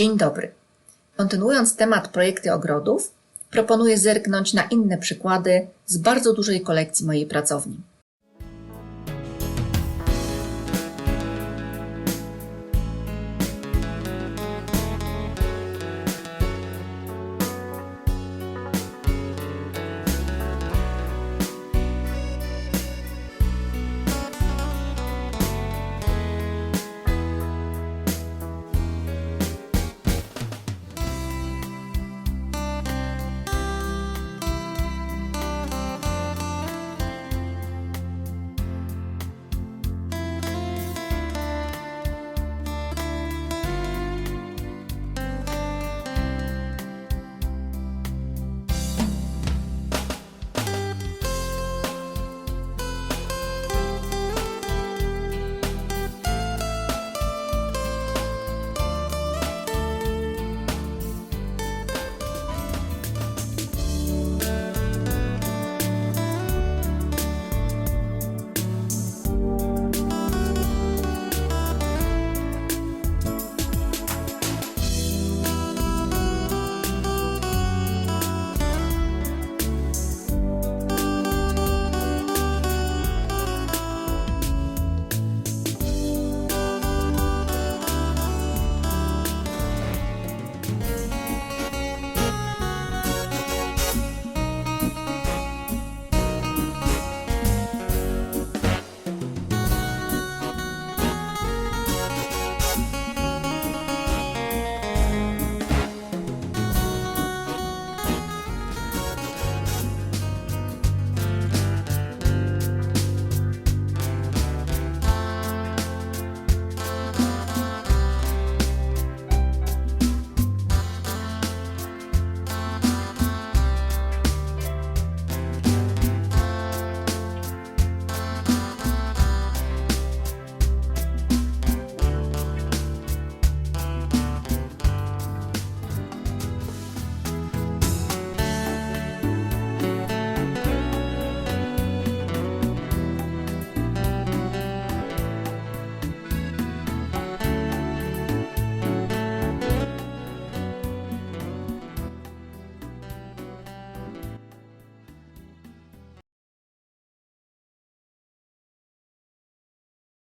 Dzień dobry. Kontynuując temat projekty ogrodów, proponuję zerknąć na inne przykłady z bardzo dużej kolekcji mojej pracowni.